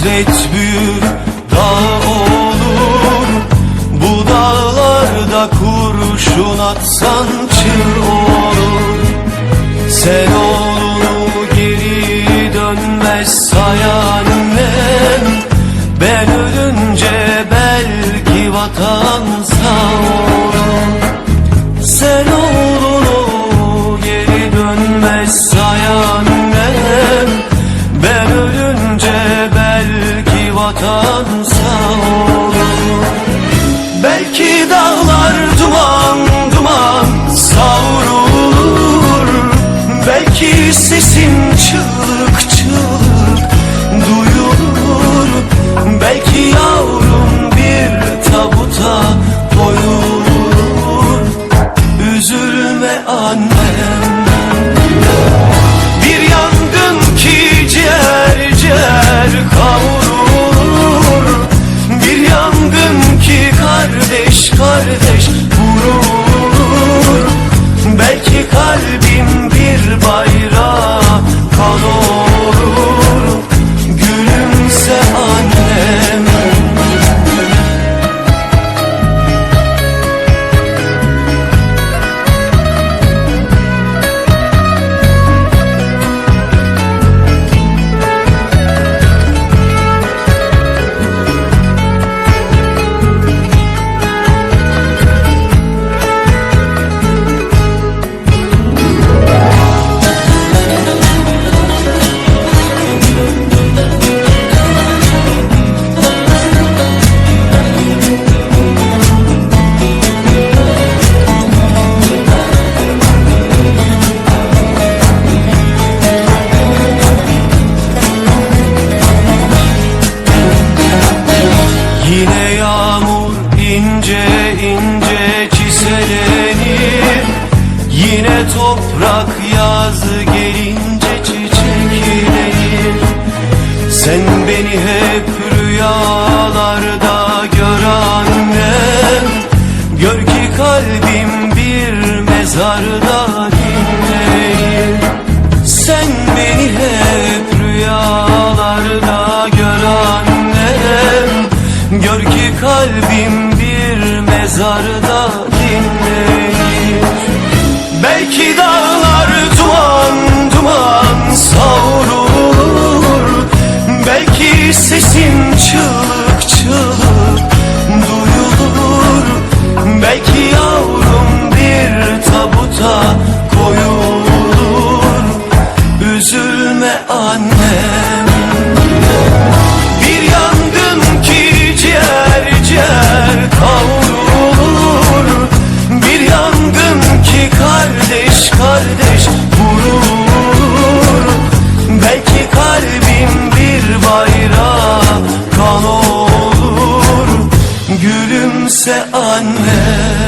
hasret büyür bakansa olur Belki dağlar duman duman savrulur. Belki sesin çığlık Yine toprak yaz gelince çiçek çiçekleyin Sen beni hep rüyalarda gör annem. Gör ki kalbim bir mezarda değil Sen beni hep rüyalarda gör annem. Gör ki kalbim bir mezarda üzülme annem. Bir yandım ki ciğer ciğer kavrulur. Bir yandım ki kardeş kardeş vurulur. Belki kalbim bir bayrağa kan olur. Gülümse annem.